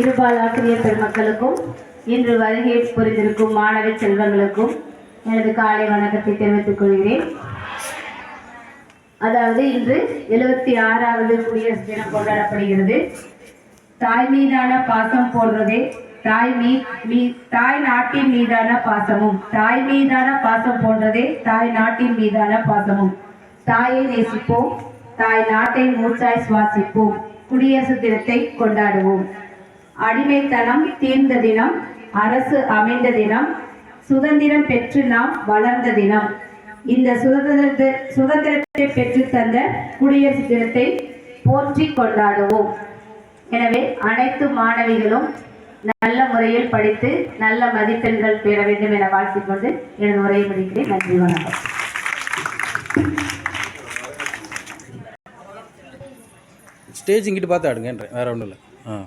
இருபால் ஆசிரியர் பெருமக்களுக்கும் இன்று வருகை புரிந்திருக்கும் மாணவ செல்வங்களுக்கும் எனது காலை வணக்கத்தை தெரிவித்துக் கொள்கிறேன். அதாவது இன்று எழுபத்தி ஆறாவது குடியரசு தினம் கொண்டாடப்படுகிறது. தாய் மீதான பாசம் போன்றதே தாய் மீ மீ தாய் நாட்டின் மீதான பாசமும். தாய் மீதான பாசம் போன்றதே தாய் நாட்டின் மீதான பாசமும். தாயை நேசிப்போம். தாய் நாட்டை மூச்சாய் சுவாசிப்போம். குடியரசு தினத்தை கொண்டாடுவோம். அடிமைத்தனம் தீர்ந்த தினம் அரசு அமைந்த தினம் சுதந்திரம் பெற்று நாம் வளர்ந்த தினம். இந்த சுதந்திரத்தை சுதந்திரத்தை பெற்று தந்த குடியரசு தினத்தை போற்றி கொண்டாடுவோம். எனவே அனைத்து மாணவிகளும் நல்ல முறையில் படித்து நல்ல மதிப்பெண்கள் பெற வேண்டும் என வாழ்த்திக் கொண்டு எனது உரையை முடிக்கிறேன். நன்றி வணக்கம். ஸ்டேஜ் இங்கிட்டு பார்த்து ஆடுங்கன்றேன் வேற ஒன்றும் இல்லை. ஆ.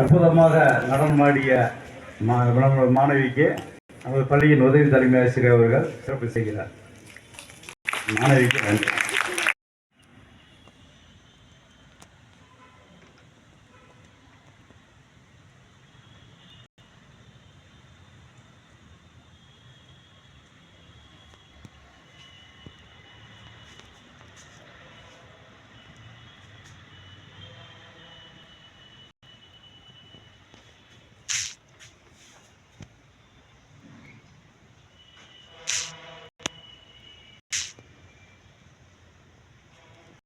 அற்புதமாக நடனமாடிய மா மாணவிக்கு நமது பள்ளியின் உதவி தலைமை ஆசிரியர் அவர்கள் சிறப்பு செய்கிறார். மாணவிக்கு நன்றி.